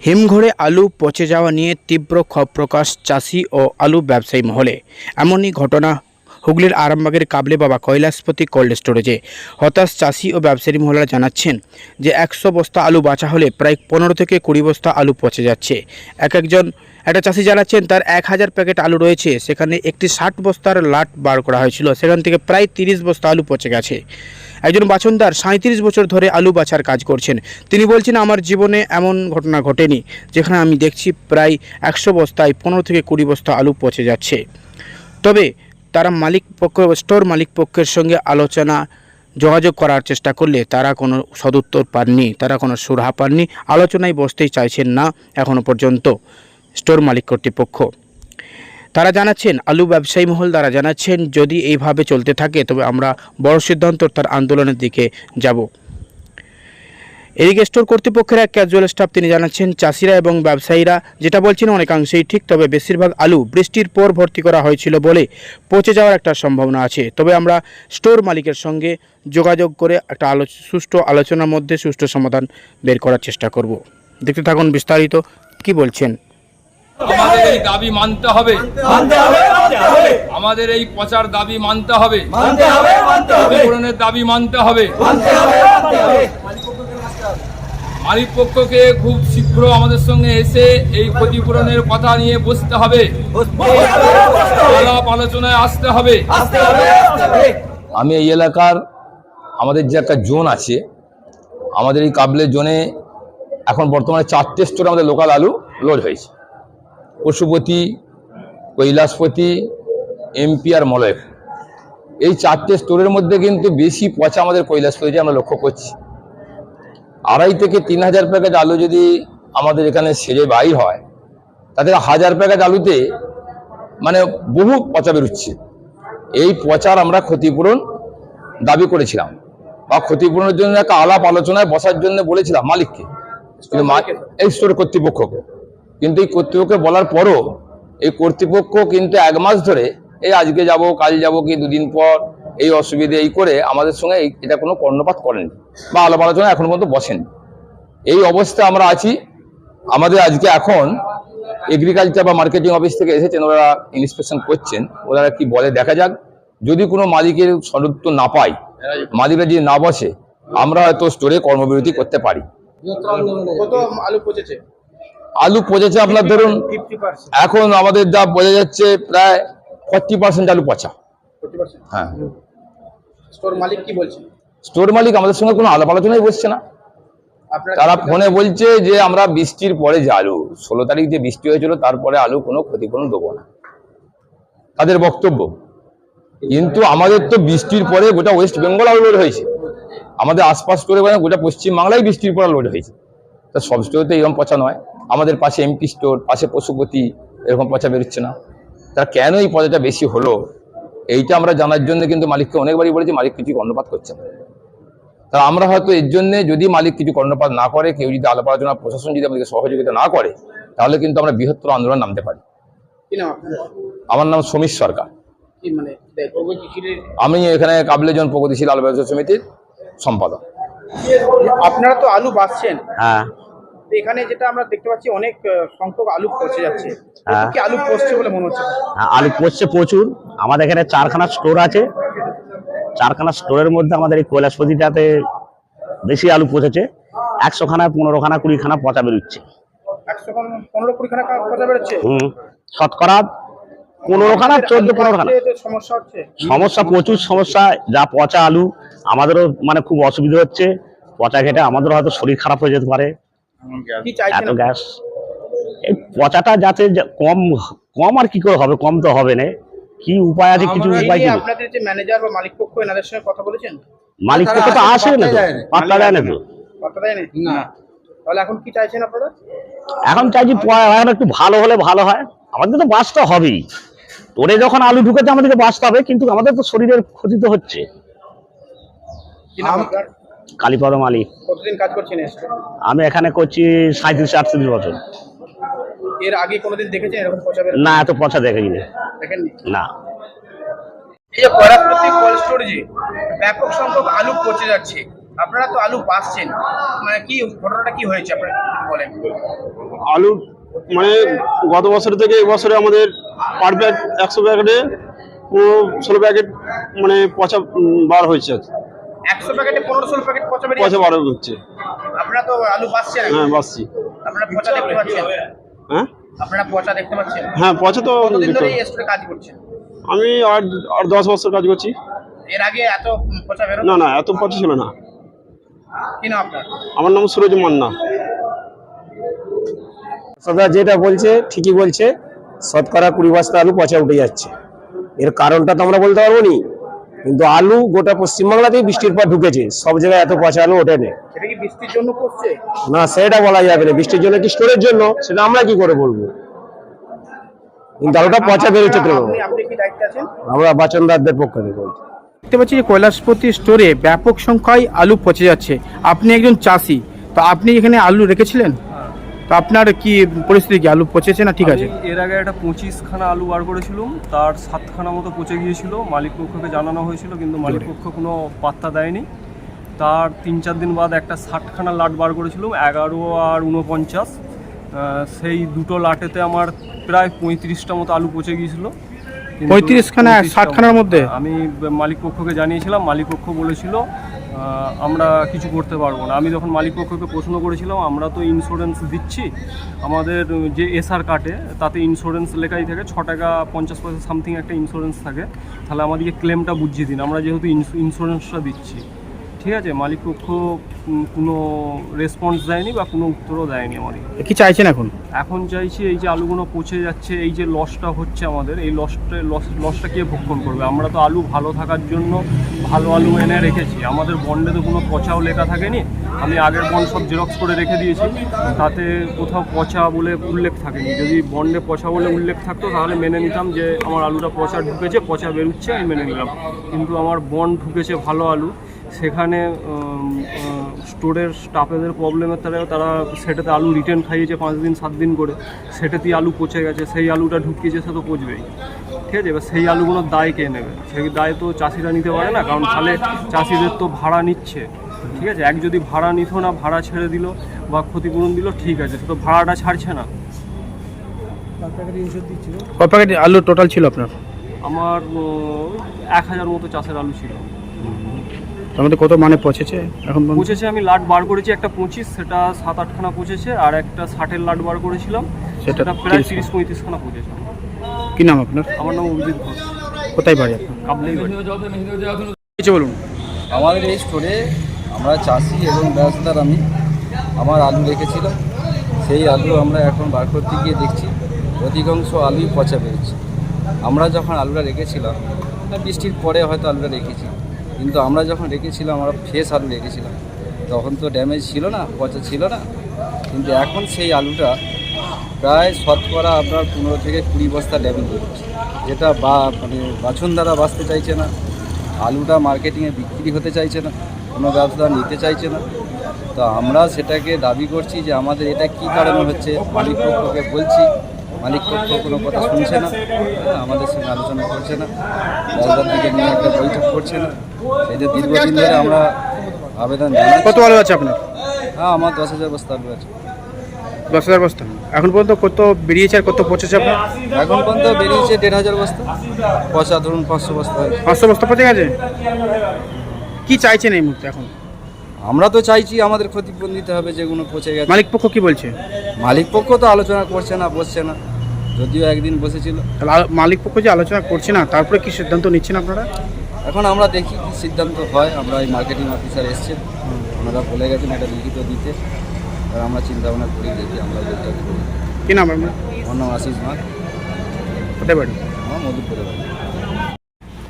হিমঘরে আলু পচে যাওয়া নিয়ে তীব্র ক্ষোভ প্রকাশ চাষি ও আলু ব্যবসায়ী মহলে। এমনই ঘটনা হুগলির আরামবাগের কাবলে বাবা কৈলাসপতি কোল্ড স্টোরেজে। হতাশ চাষি ও ব্যবসায়ী মহলারা জানাচ্ছেন যে একশো বস্তা আলু বাঁচা হলে প্রায় পনেরো থেকে কুড়ি বস্তা আলু পচে যাচ্ছে। এক একজন, একটা চাষি জানাচ্ছেন তার এক হাজার প্যাকেট আলু রয়েছে, সেখানে একটি ষাট বস্তার লাট বার করা হয়েছিল, সেখান থেকে প্রায় তিরিশ বস্তা আলু পচে গেছে। একজন বাছনদার সাঁত্রিশ বছর ধরে আলু বাছার কাজ করছেন। তিনি বলছেন, আমার জীবনে এমন ঘটনা ঘটেনি, যেখানে আমি দেখছি প্রায় একশো বস্তায় পনেরো থেকে কুড়ি বস্তা আলু পচে যাচ্ছে। তবে তারা মালিক পক্ষ স্টোর মালিক পক্ষের সঙ্গে আলোচনা, যোগাযোগ করার চেষ্টা করলে তারা কোনো সদুত্তর পাননি, তারা কোনো সুরাহা পাননি, আলোচনায় বসতেই চাইছেন না এখনও পর্যন্ত স্টোর মালিক কর্তৃপক্ষ। তারা জানাচ্ছেন, আলু ব্যবসায়ী মহল দ্বারা জানাচ্ছেন, যদি এইভাবে চলতে থাকে তবে আমরা বড় সিদ্ধান্ত তার আন্দোলনের দিকে যাব। এদিকে স্টোর কর্তৃপক্ষের এক ক্যাজুয়াল স্টাফ তিনি জানাচ্ছেন চাষিরা এবং ব্যবসায়ীরা যেটা বলছেন অনেকাংশেই ঠিক তবে বেশিরভাগ আলু বৃষ্টির পর ভর্তি করা হয়েছিল বলে পচে যাওয়ার একটা সম্ভাবনা আছে। তবে আমরা স্টোর মালিকের সঙ্গে যোগাযোগ করে একটা আলো সুষ্ঠু আলোচনার মধ্যে সুষ্ঠু সমাধান বের করার চেষ্টা করব। দেখতে থাকুন বিস্তারিত কি বলছেন? আমাদের এই দাবি মানতে হবে। মানতে হবে মানতে হবে। আমাদের এই পচার দাবি মানতে হবে। মানতে হবে মানতে হবে। ক্ষতিপূরণের দাবি মানতে হবে। মানতে হবে মানতে হবে মালিক পক্ষকে খুব শীঘ্র আমাদের সঙ্গে এসে এই ক্ষতিপূরণের কথা নিয়ে বসতে হবে। আলাপ আলোচনায় আসতে হবে। আমি এই এলাকার, আমাদের যে একটা জোন আছে, আমাদের এই কাবলের জোনে এখন বর্তমানে চারটে স্টোরে আমাদের লোকাল আলু লোড হয়েছে। পশুপতি, কৈলাসপতি এমপি আর মলয় এই চারটে স্টোরের মধ্যে কিন্তু বেশি পচা আমাদের কৈলাসপতিতে আমরা লক্ষ্য করছি। আড়াই থেকে তিন হাজার প্যাকেট আলু যদি আমাদের এখানে সেরে বাইর হয় তাদের হাজার প্যাকেট আলুতে মানে বহু পচা বেরোচ্ছে। এই পচার আমরা ক্ষতিপূরণ দাবি করেছিলাম বা ক্ষতিপূরণের জন্য একটা আলাপ আলোচনায় বসার জন্য বলেছিলাম মালিককে। কিন্তু এই স্টোর কর্তৃপক্ষকে। কিন্তু এই কর্তৃপক্ষকে বলার পরও এই কর্তৃপক্ষ কিন্তু এক মাস ধরে এই আজকে যাব কাল যাব কি দুদিন পর এই অসুবিধে এই করে আমাদের সঙ্গে এটা কোনো কর্ণপাত করেনি বা আলাপ আলোচনা এখন পর্যন্ত বসেন এই অবস্থা আমরা আছি। আমাদের আজকে এখন এগ্রিকালচার বা মার্কেটিং অফিস থেকে এসেছেন ওরা ইন্সপেকশন করছেন। ওনারা কি বলে দেখা যাক। যদি কোনো মালিকের সদুত্তর না পাই মালিকরা যদি না বসে আমরা হয়তো স্টোরে কর্মবিরতি করতে পারি। আলু পচেছে? আপনার ধরুন এখন আমাদের যা বোঝা যাচ্ছে প্রায় ফর্টি পার্সেন্ট আলু পচা। হ্যাঁ। স্টোর মালিক কি বলছে? স্টোর মালিক আমাদের সঙ্গে কোনো আলাপ আলোচনাই বসছে না। তারা ফোনে বলছে যে আমরা বৃষ্টির পরে যে আলু ষোলো তারিখ যে বৃষ্টি হয়েছিল তারপরে আলু কোনো ক্ষতিপূরণ দেবো না। তাদের বক্তব্য। কিন্তু আমাদের তো বৃষ্টির পরে গোটা ওয়েস্ট বেঙ্গল আলু লোড হয়েছে। আমাদের আশপাশ করে মানে গোটা পশ্চিম বাংলায় বৃষ্টির পরে লোড হয়েছে। তা সব স্টোরে তো এরকম পচা নয়। আমাদের পাশে এমপি স্টোর পাশে পশুপতি এরকম পচা বেরোচ্ছে না। তার কেন এই পচাটা বেশি হলো? এইটা আমরা জানার জন্য কিন্তু মালিককে অনেকবারই বলেছি মালিক কিছু কর্ণপাত করছে না। তা আমরা হয়তো এর জন্য যদি মালিক কিছু কর্ণপাত না করে কেউ যদি আলাপ আলোচনা প্রশাসন যদি আমাদেরকে সহযোগিতা না করে তাহলে কিন্তু আমরা বৃহত্তর আন্দোলন নামতে পারি। কি নাম আপনার? আমার নাম সমীর সরকার। কি মানে আমি এখানে কাবলেজন প্রগতিশীল আলু ব্যবসা সমিতির সম্পাদক। আপনারা তো আলু বাঁচছেন। হ্যাঁ। তো এখানে যেটা আমরা দেখতে পাচ্ছি অনেক সংখ্যক আলু পচে যাচ্ছে। হ্যাঁ। আলু পচছে বলে মনে হচ্ছে? হ্যাঁ, আলু পড়ছে প্রচুর। আমাদের এখানে চারখানা স্টোর আছে। চারখানা স্টোরের মধ্যে আমাদের এই কৈলাসপতিটাতে বেশি আলু পচেছে। একশো খানা পনেরো খানা কুড়ি খানা পচা বেরোচ্ছে? হুম শতকরা পনেরো খানা চোদ্দ পনেরো খানা সমস্যা প্রচুর সমস্যা। যা পচা আলু আমাদেরও মানে খুব অসুবিধা হচ্ছে। পচা খেটে আমাদেরও হয়তো শরীর খারাপ হয়ে যেতে পারে। এত গ্যাস। এই পচাটা যাতে কম কম আর কি করে হবে? কম তো হবে না। কি উপায় আছে কিছু উপায় কি আপনাদের যে ম্যানেজার বা মালিক পক্ষ এনাদের সঙ্গে কথা বলেছেন? মালিক থেকে তো আসে না তো। পাত্তা দেয় না তো। কথা দেয় না। তাহলে এখন কি চাইছেন আপনারা? এখন চাইছি এখন একটু ভালো হলে ভালো হয়। আমাদের তো বাঁচতে হবেই। তোরে যখন আলু ঢুকেছে আমাদেরকে বাঁচতে হবে কিন্তু আমাদের তো শরীরের ক্ষতি তো হচ্ছে। কালীপদ মালিক কতদিন কাজ করছেন আমি এখানে করছি সাঁত্রিশ আটত্রিশ বছর। এর আগে কোনোদিন দেখেছেন এরকম পচা বেরো? না এত পচা দেখিনি। দেখেননি? না। এই যে পরাপ্রতি কোল্ড স্টোরেজে ব্যাপক সংখ্যক আলু পচে যাচ্ছে। আপনারা তো আলু বাঁচছেন মানে কি ঘটনাটা কি হয়েছে আপনারা বলেন? আলু মানে গত বছর থেকে এবছরে আমাদের পার ব্যাগ একশো প্যাকেটে পনেরো ষোলো প্যাকেট মানে পচা বার হয়েছে। একশো প্যাকেটে পনেরো ষোলো প্যাকেট পচা বেরিয়ে পচা বার হচ্ছে। আপনারা তো আলু বাঁচছেন হ্যাঁ বাসছি আপনারা পচা দেখতে পাচ্ছেন। হ্যাঁ? আপনারা পচা দেখতে পাচ্ছেন? হ্যাঁ পচা তো কতদিন দেখতে ধরে এই স্টোরে কাজ করছেন? আমি আর আর দশ বছর কাজ করছি। এর আগে এত পচা বেরো না না এত পচা ছিল না। কি না আপনার? আমার নাম সুরজ মান্না। সদা যেটা বলছে ঠিকই বলছে। শতকরা কুড়ি বস্তা আলু পচা উঠে যাচ্ছে। এর কারণটা তো আমরা বলতে পারব নি। কিন্তু আলু গোটা পশ্চিমবাংলাতেই বৃষ্টির পর ঢুকেছে। সব জায়গায় এত পচা আলু ওঠেনি। সেটা কি বৃষ্টির জন্য পড়ছে না সেটা বলা যাবে না। বৃষ্টির জন্য কি স্টোরের জন্য? সেটা আমরা কি করে বলব? কিন্তু আলুটা পচা বেরোচ্ছে তো আপনি আপনি কি দায়িত্বে আছেন? আমরা বাচনদারদের পক্ষ থেকে বলছি। দেখতে পাচ্ছি যে কৈলাসপতি স্টোরে ব্যাপক সংখ্যায় আলু পচে যাচ্ছে। আপনি একজন চাষি তো আপনি এখানে আলু রেখেছিলেন? তো আপনার কি পরিস্থিতি কি? আলু পচেছে না ঠিক আছে? এর আগে একটা পঁচিশখানা আলু বার করেছিলাম তার সাতখানা মতো পচে গিয়েছিল। মালিক পক্ষকে জানানো হয়েছিল কিন্তু মালিক পক্ষ কোনো পাত্তা দেয়নি। তার তিন চার দিন বাদ একটা ষাটখানা লাট বার করেছিলাম এগারো আর উনপঞ্চাশ সেই দুটো লাটেতে আমার প্রায় পঁয়ত্রিশটা মতো আলু পচে গিয়েছিল। কিন্তু 35 খানা, 35 টা 60 খানার মধ্যে? আমি মালিক পক্ষকে জানিয়েছিলাম মালিক পক্ষ বলেছিল আমরা কিছু করতে পারব না। আমি যখন মালিক পক্ষকে প্রশ্ন করেছিলাম আমরা তো ইন্স্যুরেন্স দিচ্ছি। আমাদের যে এসআর কাটে তাতে ইন্স্যুরেন্স লেখাই থাকে ছ টাকা পঞ্চাশ পয়সা সামথিং একটা ইন্স্যুরেন্স থাকে। তাহলে আমাদেরকে ক্লেমটা বুঝিয়ে দিন। আমরা যেহেতু ইন্স্যুরেন্সটা দিচ্ছি। ঠিক আছে? মালিক পক্ষ উম, কোনো রেসপন্স দেয়নি বা কোনো উত্তরও দেয়নি আমাদেরকে কি চাইছেন এখন? এখন চাইছি এই যে আলুগুলো পচে যাচ্ছে এই যে লসটা হচ্ছে আমাদের এই লসটা লস লসটা কে ভক্ষণ করবে? আমরা তো আলু ভালো থাকার জন্য ভালো আলু এনে রেখেছি। আমাদের বন্ডে তো কোনো পচাও লেখা থাকেনি। আমি আগের বন্ড সব জেরক্স করে রেখে দিয়েছি। তাতে কোথাও পচা বলে উল্লেখ থাকেনি। যদি বন্ডে পচা বলে উল্লেখ থাকতো তাহলে মেনে নিতাম যে আমার আলুটা পচা ঢুকেছে পচা বেরোচ্ছে আমি মেনে নিলাম। কিন্তু আমার বন্ড ঢুকেছে ভালো আলু। সেখানে স্টোরের স্টাফেদের প্রবলেমের তারা তারা সেটাতে আলু রিটার্ন খাইয়েছে পাঁচ দিন সাত দিন করে। সেটাতেই আলু পচে গেছে। সেই আলুটা ঢুকিয়েছে সে তো পচবেই। ঠিক আছে? এবার সেই আলুগুলোর দায় কে নেবে? সেই দায় তো চাষিরা নিতে পারে না কারণ তাহলে চাষিদের তো ভাড়া নিচ্ছে। ঠিক আছে? এক যদি ভাড়া নিত না ভাড়া ছেড়ে দিল বা ক্ষতিপূরণ দিল ঠিক আছে। সে তো ভাড়াটা ছাড়ছে না। ক প্যাকেট আলু টোটাল ছিল আপনার? আমার এক হাজার মতো চাষের আলু ছিল। তার মধ্যে কত মানে পচেছে এখন পর্যন্ত? পচেছে আমি লাট বার করেছি একটা পঁচিশ সেটা সাত আটখানা পচেছে আর একটা ষাটের লাট বার করেছিলাম সেটা সেটা প্রায় 30 তিরিশ পঁয়ত্রিশখানা পচেছে কি নাম আপনার? আমার নাম অভিজিৎ ঘোষ। কোথায় বাড়ি আপনার? কাবলেই বাড়ি। কিছু বলুন। আমাদের এই স্টোরে আমরা চাষি এবং ব্যবসাদার আমি আমার আলু রেখেছিলাম। সেই আলু আমরা এখন বার করতে গিয়ে দেখছি অধিকাংশ আলুই পচা বেরোচ্ছে আমরা যখন আলুটা রেখেছিলাম তা বৃষ্টির পরে হয়তো আলুটা রেখেছি। কিন্তু আমরা যখন রেখেছিলাম, আমরা ফ্রেশ আলু রেখেছিলাম। তখন তো ড্যামেজ ছিল না, পচা ছিল না। কিন্তু এখন সেই আলুটা প্রায় শতকরা আপনার পনেরো থেকে কুড়ি বস্তা ড্যামেজ বেরোচ্ছে যেটা বা মানে বাছনদারা বাঁচতে চাইছে না, আলুটা মার্কেটিংয়ে বিক্রি হতে চাইছে না, কোনো ব্যবসাদার নিতে চাইছে না। তো আমরা সেটাকে দাবি করছি যে আমাদের এটা কি কারণে হচ্ছে মালিক পক্ষকে বলছি। মালিক পক্ষ কোনো কথা শুনছে না আমাদের সঙ্গে আলোচনা করছে না ব্যবসার দিকে নিয়ে একটা বৈঠক করছে না। এই যে দীর্ঘদিন ধরে আমরা আবেদন কত আলু আছে আপনার? হ্যাঁ আমার দশ হাজার বস্তা আলু আছে। দশ হাজার বস্তা। এখন পর্যন্ত কত বেরিয়েছে আর কত পচেছে আপনার? এখন পর্যন্ত বেরিয়েছে দেড় হাজার বস্তা। পয়সা ধরুন পাঁচশো বস্তা পাঁচশো বস্তা পচে গেছে? কি চাইছেন এই মুহূর্তে এখন? আমরা তো চাইছি আমাদের ক্ষতিপূরণ দিতে হবে যেগুলো পচে গেছে। মালিক পক্ষ কি বলছে? মালিক পক্ষ তো আলোচনা করছে না বসছে না। যদিও একদিন বসেছিল। তাহলে আলো- মালিক পক্ষ যে আলোচনা করছে না তারপরে কি সিদ্ধান্ত নিচ্ছেন আপনারা? এখন আমরা দেখি কি সিদ্ধান্ত হয়। আমরা এই মার্কেটিং অফিসার এসছেন। ওনারা বলে গেছেন একটা লিখিত দিতে। আর আমরা চিন্তা ভাবনা করি দেখি আমরা করি কি নাম আপনার? আমার নাম আশিস মাঠ কোথায় বাড়ি? আমার মধুপুরে বাড়ি।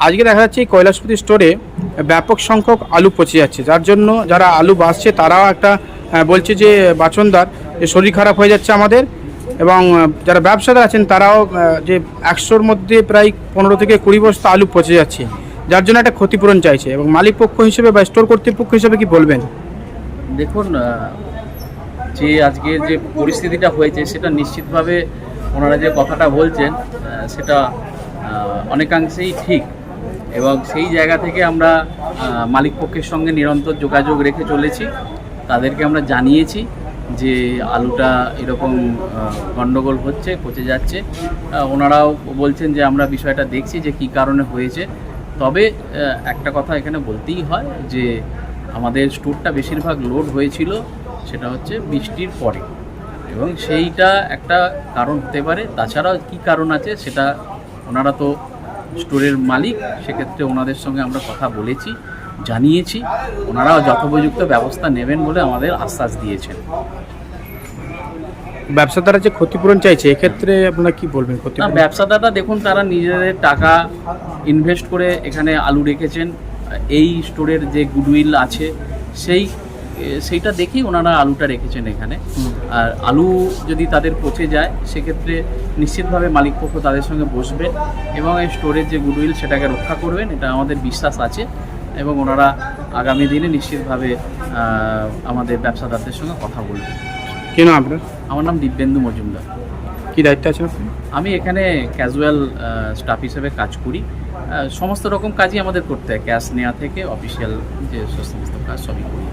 আজকে দেখা যাচ্ছে এই কৈলাসপতি স্টোরে ব্যাপক সংখ্যক আলু পচে যাচ্ছে। যার জন্য যারা আলু বাসছে তারাও একটা বলছে যে বাচনদার, যে শরীর খারাপ হয়ে যাচ্ছে আমাদের। এবং যারা ব্যবসাদার আছেন, তারাও যে একশোর মধ্যে প্রায় পনেরো থেকে কুড়ি বস্তা আলু পচে যাচ্ছে। যার জন্য একটা ক্ষতিপূরণ চাইছে। এবং মালিক পক্ষ হিসেবে বা স্টোর কর্তৃপক্ষ হিসেবে কি বলবেন? দেখুন যে আজকের যে পরিস্থিতিটা হয়েছে, সেটা নিশ্চিতভাবে ওনারা যে কথাটা বলছেন সেটা অনেকাংশেই ঠিক। এবং সেই জায়গা থেকে আমরা মালিক পক্ষের সঙ্গে নিরন্তর যোগাযোগ রেখে চলেছি। তাদেরকে আমরা জানিয়েছি যে আলুটা এরকম গণ্ডগোল হচ্ছে, পচে যাচ্ছে। ওনারাও বলছেন যে আমরা বিষয়টা দেখছি যে কী কারণে হয়েছে। তবে একটা কথা এখানে বলতেই হয় যে আমাদের স্টোরটা বেশিরভাগ লোড হয়েছিল, সেটা হচ্ছে বৃষ্টির পরে। এবং সেইটা একটা কারণ হতে পারে। তাছাড়াও কী কারণ আছে সেটা ওনারা তো স্টোরের মালিক সেক্ষেত্রে ওনাদের সঙ্গে আমরা কথা বলেছি জানিয়েছি। ওনারাও যথোপযুক্ত ব্যবস্থা নেবেন বলে আমাদের আশ্বাস দিয়েছেন। ব্যবসাদারা যে ক্ষতিপূরণ চাইছে এক্ষেত্রে আপনারা কি বলবেন না ব্যবসাদাররা দেখুন তারা নিজেদের টাকা ইনভেস্ট করে এখানে আলু রেখেছেন। এই স্টোরের যে গুডউইল আছে সেই সেইটা দেখেই ওনারা আলুটা রেখেছেন এখানে। আর আলু যদি তাদের পচে যায় সেক্ষেত্রে নিশ্চিতভাবে মালিকপক্ষ তাদের সঙ্গে বসবেন এবং এই স্টোরের যে গুডউইল সেটাকে রক্ষা করবেন এটা আমাদের বিশ্বাস আছে এবং ওনারা আগামী দিনে নিশ্চিতভাবে আমাদের ব্যবসাদারদের সঙ্গে কথা বলবেন কেন আপনার? আমার নাম দিব্যেন্দু মজুমদার। কি দায়িত্ব আছে আমি এখানে ক্যাজুয়াল স্টাফ হিসেবে কাজ করি। সমস্ত রকম কাজই আমাদের করতে হয়। ক্যাশ নেওয়া থেকে অফিসিয়াল যে সমস্ত কাজ সবই করি।